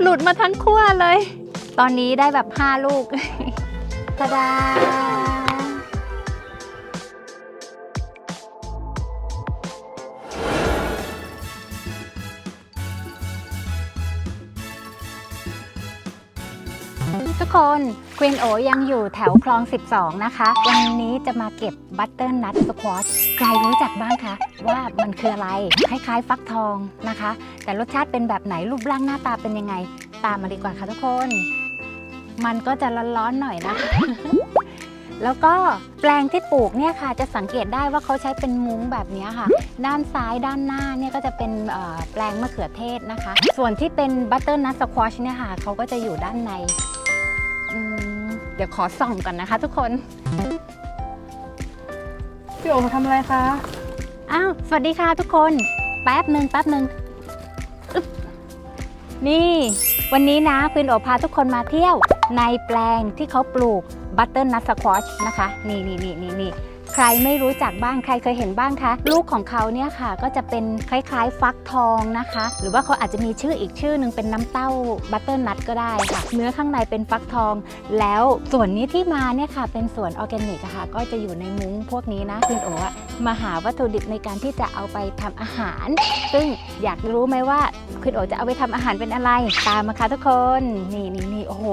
หลุดมาทั้งขั้วเลย ตอนนี้ได้แบบ 5 ลูกตาดา ทุกคนควีนโอยังอยู่แถวคลอง 12 นะคะ วันนี้จะมาเก็บบัตเตอร์นัทสควอชใครรู้จักบ้างคะ ว่ามันคืออะไร คล้ายๆ ฟักทองนะคะ แต่รสชาติเป็นแบบไหนรูปร่างหน้าตาเป็นยังไง ตามมาดีกว่าค่ะทุกคน มันก็จะร้อนๆหน่อยนะคะ แล้วก็แปลงที่ปลูกเนี่ยค่ะ จะสังเกตได้ว่าเขาใช้เป็นมุ้งแบบนี้ค่ะ ด้านซ้ายด้านหน้าเนี่ยก็จะเป็นแปลงมะเขือเทศนะคะ ส่วนที่เป็นบัตเตอร์นัทสควอชเนี่ยค่ะเขาก็จะอยู่ด้านใน ดี๋ยวขอส่องก่อนนะคะทุกคน พี่โอทำอะไรคะ อ้าว สวัสดีค่ะทุกคน แป๊บหนึ่งแป๊บหนึ่งอึ๊บนี่ วันนี้นะควินโอพาทุกคนมาเที่ยวในแปลงที่เขาปลูกบัตเตอร์นัทสควอชนะคะ นี่นี่นี่นี่นี่ ใครไม่รู้จักบ้างใครเคยเห็นบ้างคะ ลูกของเขาเนี่ยค่ะ ก็จะเป็นคล้ายๆ ฟักทองนะคะ หรือว่าเขาอาจจะมีชื่ออีกชื่อหนึ่งเป็นน้ำเต้าบัตเตอร์นัทก็ได้ค่ะ เนื้อข้างในเป็นฟักทอง แล้วส่วนนี้ที่มาเนี่ยค่ะ เป็นส่วนออร์แกนิกค่ะ ก็จะอยู่ในมุ้งพวกนี้นะคุณโอ๋มาหาวัตถุดิบในการที่จะเอาไปทำอาหาร ซึ่งอยากรู้ไหมว่าคุณโอ๋จะเอาไปทำอาหารเป็นอะไร ตามมาค่ะทุกคน นี่นี่นี่โอ้โห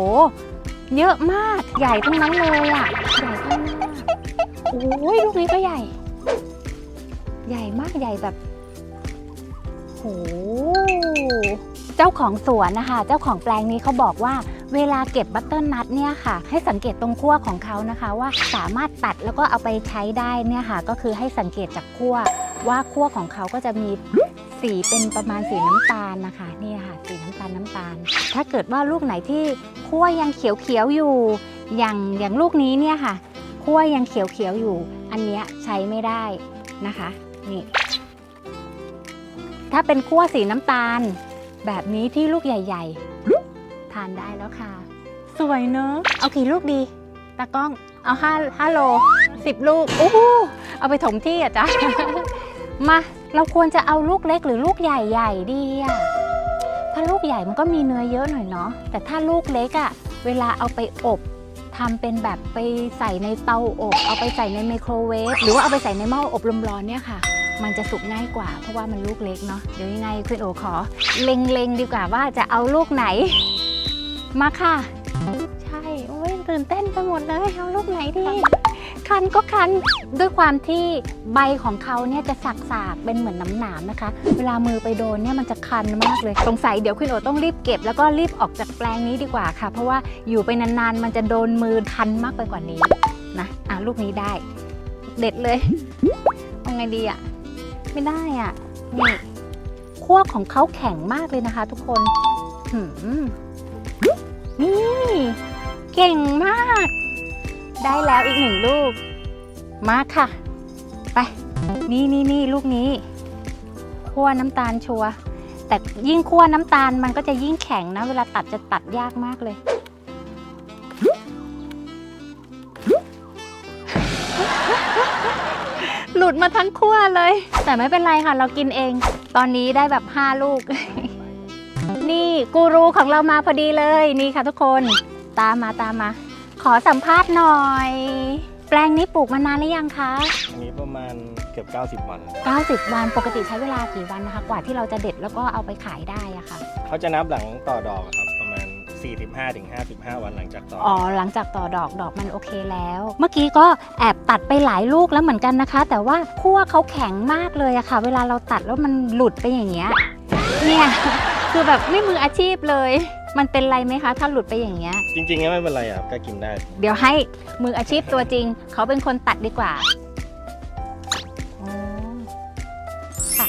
เยอะมากใหญ่ทั้งนั้นเลยอะใหญ่ทั้งนั้นอะ โอ้ยลูกนี้ก็ใหญ่ ใหญ่มากใหญ่แบบโหเจ้าของสวนนะคะ เจ้าของแปลงนี้เขาบอกว่าเวลาเก็บบัตเตอร์นัทเนี่ยค่ะ ให้สังเกตตรงขั้วของเขานะคะว่าสามารถตัดแล้วก็เอาไปใช้ได้เนี่ยค่ะ ก็คือให้สังเกตจากขั้วว่าขั้วของเขาก็จะมีสีเป็นประมาณสีน้ำตาลนะคะนี่ค่ะ สีน้ำตาลน้ำตาล ถ้าเกิดว่าลูกไหนที่ขั้วยังเขียวๆอยู่อย่างอย่างลูกนี้เนี่ยค่ะ ขั้วยังเขียวๆอยู่ อันเนี้ยใช้ไม่ได้นะคะนี่ถ้าเป็นขั้วสีน้ำตาล แบบนี้ที่ลูกใหญ่ ๆ ทานได้แล้วค่ะ สวยเนอะเอากี่ลูกดีตากล้องเอาห้าห้าโลสิบลูกโอ้โหเอาไปถมที่อะจ๊ะ มาเราควรจะเอาลูกเล็กหรือลูกใหญ่ๆดีอะถ้าลูกใหญ่มันก็มีเนื้อเยอะหน่อยเนาะแต่ถ้าลูกเล็กอะ เวลาเอาไปอบ ทำเป็นแบบไปใส่ในเตาอบ เอาไปใส่ในไมโครเวฟหรือว่าเอาไปใส่ในหม้ออบลมร้อนเนี่ยค่ะ มันจะสุกง่ายกว่า เพราะว่ามันลูกเล็กเนาะเดี๋ยวยังไงคุณโอขอ เล็งๆดีกว่าว่าจะเอาลูกไหน มาค่ะ ใช่ โอ้ยตื่นเต้นไปหมดเลยเอาลูกไหนดี คันก็คัน ด้วยความที่ใบของเขาเนี่ยจะสักๆเป็นเหมือนน้ำหนามนะคะ เวลามือไปโดนเนี่ยมันจะคันมากเลย สงสัยเดี๋ยวคุณโอต้องรีบเก็บ แล้วก็รีบออกจากแปลงนี้ดีกว่าค่ะ เพราะว่าอยู่ไปนานๆ มันจะโดนมือคันมากไปกว่านี้นะอะลูกนี้ได้ เด็ดเลยเอาไงดีอะไม่ได้อะนี่ขั้วของเขาแข็งมากเลยนะคะ ทุกคนหืมนี่เก่งมาก ได้แล้วอีกหนึ่งลูก มาค่ะ ไป นี่นี่นี่ลูกนี้คั่วน้ำตาลชัว แต่ยิ่งคั่วน้ำตาลมันก็จะยิ่งแข็งนะ เวลาตัดจะตัดยากมากเลย หลุดมาทั้งคั่วเลย แต่ไม่เป็นไรค่ะ เรากินเอง ตอนนี้ได้แบบ 5 ลูก นี่กูรูของเรามาพอดีเลย นี่ค่ะทุกคน ตามมาตามมา อสัมภาษณ์หน่อย แปลงนี้ปลูกมานานหรือยังคะ อันนี้ประมาณเกือบ90 วัน90 วันปกติใช้เวลากี่วันนะคะ กว่าที่เราจะเด็ดแล้วก็เอาไปขายได้อะค่ะ เขาจะนับหลังต่อดอกอะครับ ประมาณ 45-55 วันหลังจากต่อออ๋อ หลังจากต่อดอกดอกมันโอเคแล้ว เมื่อกี้ก็แอบตัดไปหลายลูกแล้วเหมือนกันนะคะ แต่ว่าขั้วเขาแข็งมากเลยอะค่ะ เวลาเราตัดแล้วมันหลุดไปอย่างเงี้ย เนี่ย คือแบบไม่มืออาชีพเลย มันเป็นไรไหมคะ ถ้าหลุดไปอย่างเงี้ย จริงๆก็ไม่เป็นไรอะครับก็กินได้ เดี๋ยวให้มืออาชีพตัวจริง เขาเป็นคนตัดดีกว่าอ๋อค่ะ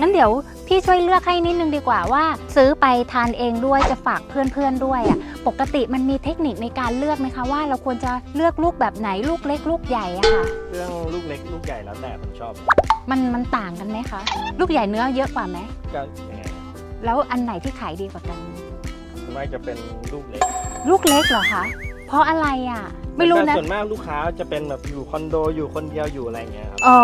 งั้นเดี๋ยวพี่ช่วยเลือกให้นิดนึงดีกว่าว่า ซื้อไปทานเองด้วยจะฝากเพื่อนๆด้วยอะ ปกติมันมีเทคนิคในการเลือกไหมคะว่าเราควรจะเลือกลูกแบบไหนลูกเล็กลูกใหญ่อะค่ะ เรื่องลูกเล็กลูกใหญ่แล้วแต่คนชอบมันมันต่างกันไหมคะ ลูกใหญ่เนื้อเยอะกว่าไหมก็ยังไง แล้วอันไหนที่ขายดีกว่ากัน ส่วนมากจะเป็นลูกเล็กลูกเล็กเหรอคะเพราะอะไรอะ ไม่รู้แต่นะส่วนมากลูกค้าจะเป็นแบบอยู่คอนโดอยู่คนเดียวอยู่อะไรอย่างเงี้ยครับอ๋อ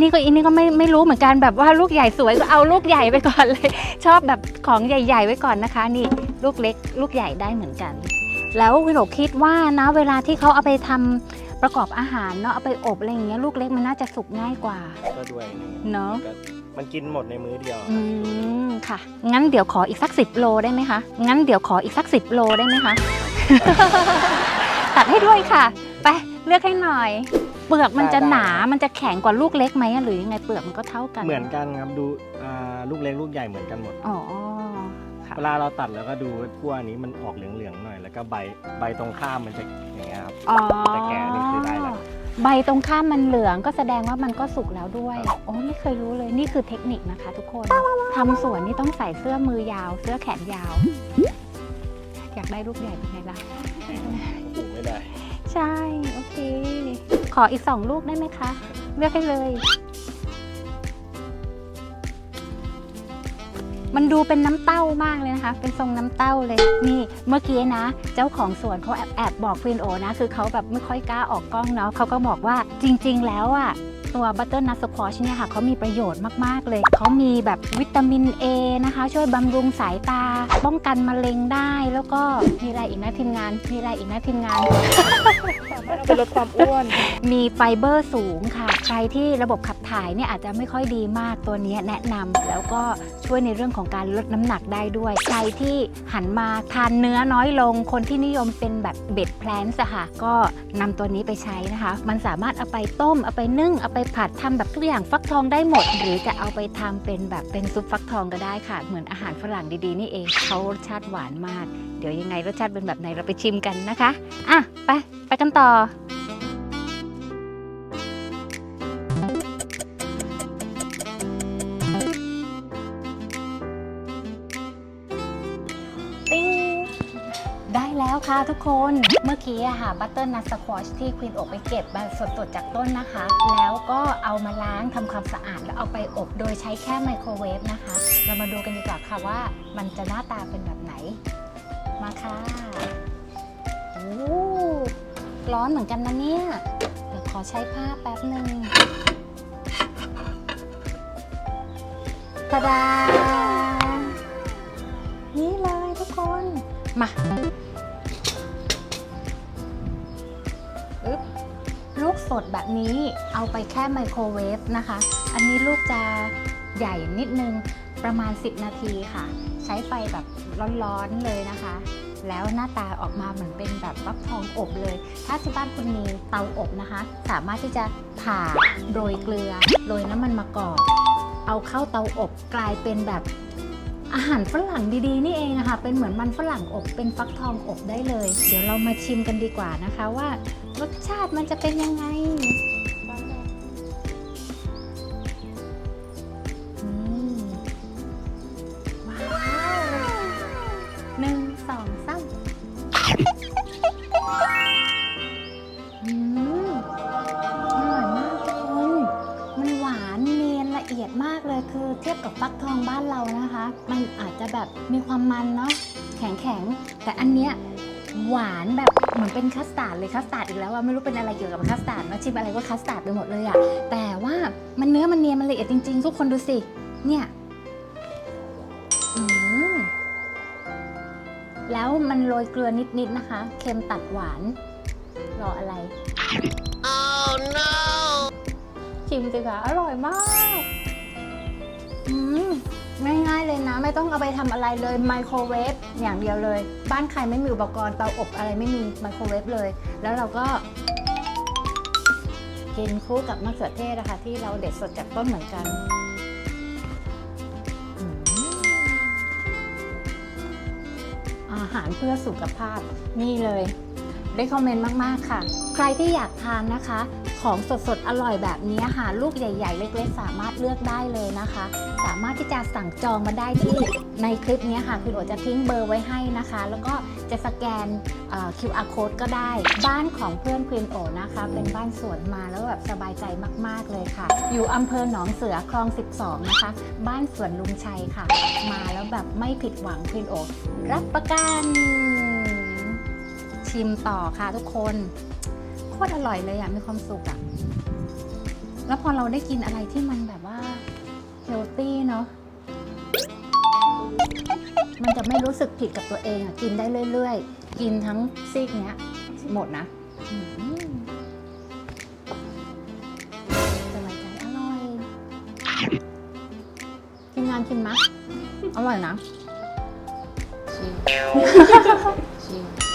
นี่ก็อินนี่ก็ไม่ไม่รู้เหมือนกันแบบว่าลูกใหญ่สวยก็เอาลูกใหญ่ไปก่อนเลย ชอบแบบของใหญ่ ๆ ไว้ก่อนนะคะ นี่ลูกเล็ก ลูกใหญ่ได้เหมือนกัน แล้วคุณโอคิดว่านะเวลาที่เขาเอาไปทำประกอบอาหารเนาะเอาไปอบอะไรอย่างเงี้ยลูกเล็กมันน่าจะสุกง่ายกว่าก็ด้วยนี่เนาะ ก็ มันกินหมดในมื้อเดียวอืมค่ะ งั้นเดี๋ยวขออีกสักสิบโลได้ไหมคะ งั้นเดี๋ยวขออีกสักสิบโลได้ไหมคะ ตัดให้ด้วยค่ะ ไปเลือกให้หน่อย เปลือกมันจะหนา มันจะแข็งกว่าลูกเล็กไหมอะหรือยังไงเปลือกมันก็เท่ากัน เหมือนกันครับดูอ่าลูกเล็กลูกใหญ่เหมือนกันหมด อ๋อ ค่ะ เวลาเราตัดแล้วก็ดูขั้วนี้มันออกเหลืองๆหน่อย แล้วก็ใบใบตรงข้ามมันจะอย่างเงี้ยครับ อ๋อแต่แก่นี่คือได้แล้ว ใบตรงข้ามมันเหลืองก็แสดงว่ามันก็สุกแล้วด้วยครับโอ้ไม่เคยรู้เลยนี่คือเทคนิคนะคะ ทุกคนทำสวนนี่ต้องใส่เสื้อมือยาว เสื้อแขนยาว อยากได้ลูกใหญ่เป็นไงล่ะปลูกไม่ได้ ใช่ โอเค ขออีกสองลูกได้ไหมคะ เลือกให้เลย มันดูเป็นน้ำเต้ามากเลยนะคะ เป็นทรงน้ำเต้าเลยนี่เมื่อกี้นะ เจ้าของสวนเขาแอบแอบบอกควีนโอนะ คือเขาแบบไม่ค่อยกล้าออกกล้องเนาะเขาก็บอกว่าจริง ๆ แล้วอะตัวบัตเตอร์นัทสควอชเนี่ยค่ะเขามีประโยชน์มาก ๆ เลย เขามีแบบวิตามิน A นะคะ ช่วยบำรุงสายตา ป้องกันมะเร็งได้ แล้วก็มีอะไรอีกนะทีมงาน มีอะไรอีกนะทีมงาน เป็นลดความอ้วน มีไฟเบอร์สูงค่ะ ใครที่ระบบขับถ่ายเนี่ยอาจจะไม่ค่อยดีมากตัวนี้แนะนำแล้วก็ช่วยในเรื่องของการลดน้ำหนักได้ด้วย ใครที่หันมาทานเนื้อน้อยลง คนที่นิยมเป็นแบบเบ็ดแพลนส์อะค่ะก็นำตัวนี้ไปใช้นะคะ มันสามารถเอาไปต้ม เอาไปนึ่ง เอาไปผัดทำแบบทุกอย่างฟักทองได้หมด หรือจะเอาไปทำเป็นแบบเป็นซุปฟักทองก็ได้ค่ะ เหมือนอาหารฝรั่งดีๆนี่เองเขารสชาติหวานมากเดี๋ยวยังไงรสชาติเป็นแบบไหนเราไปชิมกันนะคะอะไปไปกันต่อ ปิ้งได้แล้วค่ะทุกคนเมื่อกี้อะค่ะบัตเตอร์นัทสควอชที่ควีนอบไปเก็บมาสดๆจากต้นนะคะ แล้วก็เอามาล้างทำความสะอาดแล้วเอาไปอบโดยใช้แค่ไมโครเวฟนะคะ เรามาดูกันดีกว่าค่ะว่ามันจะหน้าตาเป็นแบบไหน มาค่ะโอ้ร้อนเหมือนกันนะเนี่ย เดี๋ยวขอใช้ผ้าแป๊บหนึ่งตาดา นี่เลยทุกคน มาอึ๊บลูกสดแบบนี้เอาไปแค่ไมโครเวฟนะคะ อันนี้ลูกจะใหญ่นิดนึงประมาณ 10 นาทีค่ะ ใช้ไฟแบบร้อนๆเลยนะคะ แล้วหน้าตาออกมาเหมือนเป็นแบบฟักทองอบเลย ถ้าที่บ้านคุณมีเตาอบนะคะ สามารถที่จะผ่าโรยเกลือโรยน้ำมันมะกอกเอาเข้าเตาอบกลายเป็นแบบอาหารฝรั่งดีๆ นี่เองอะค่ะ เป็นเหมือนมันฝรั่งอบเป็นฟักทองอบได้เลย เดี๋ยวเรามาชิมกันดีกว่านะคะว่ารสชาติมันจะเป็นยังไง ยบกับฟักทองบ้านเรานะคะ มันอาจจะแบบมีความมันเนาะแข็งแข็งๆแต่อันเนี้ยหวานแบบเหมือนเป็นคัสตาร์ดเลยคัสตาร์ดอีกแล้วว่าไม่รู้เป็นอะไรเกี่ยวกับคัสตาร์ดนะชิมอะไรก็คัสตาร์ดไปหมดเลยอะแต่ว่ามันเนื้อมันเนียนมันละเอียดจริง ๆ ทุกคนดูสิเนี่ยอืมแล้วมันโรยเกลือนิดๆนะคะ เค็มตัดหวาน รออะไรชิมสิคะอร่อยมาก อืมง่ายๆเลยนะ ไม่ต้องเอาไปทำอะไรเลยไมโครเวฟอย่างเดียวเลย บ้านใครไม่มีอุปกรณ์เตาอบอะไรไม่มีไมโครเวฟเลย แล้วเราก็กินคู่กับมะเขือเทศนะคะที่เราเด็ดสดจากต้นเหมือนกันอืมอาหารเพื่อสุขภาพนี่เลย ได้คอมเมนต์มากๆค่ะ ใครที่อยากทานนะคะ ของสดๆ อร่อยแบบนี้ค่ะลูกใหญ่ ๆ เล็กๆ สามารถเลือกได้เลยนะคะ สามารถที่จะสั่งจองมาได้ที่ในคลิปนี้ค่ะคือโอจะทิ้งเบอร์ไว้ให้นะคะ แล้วก็จะสแกนเอ่อ QR code ก็ได้ บ้านของเพื่อนควีนโอนะคะ เป็นบ้านสวนมาแล้วแบบสบายใจมาก ๆ เลยค่ะ อยู่อำเภอหนองเสือคลอง 12 นะคะ บ้านสวนลุงชัยค่ะ มาแล้วแบบไม่ผิดหวังควีนโอรับประกัน ชิมต่อค่ะทุกคนโคตรอร่อยเลยอะมีความสุขอะแล้วพอเราได้กินอะไรที่มันแบบว่าเฮลตี้เนาะมันจะไม่รู้สึกผิดกับตัวเองอะกินได้เรื่อยๆ กินทั้งซีกเนี้ย หมดนะสบายใจอร่อยทีมงานชิมมะอร่อยนะ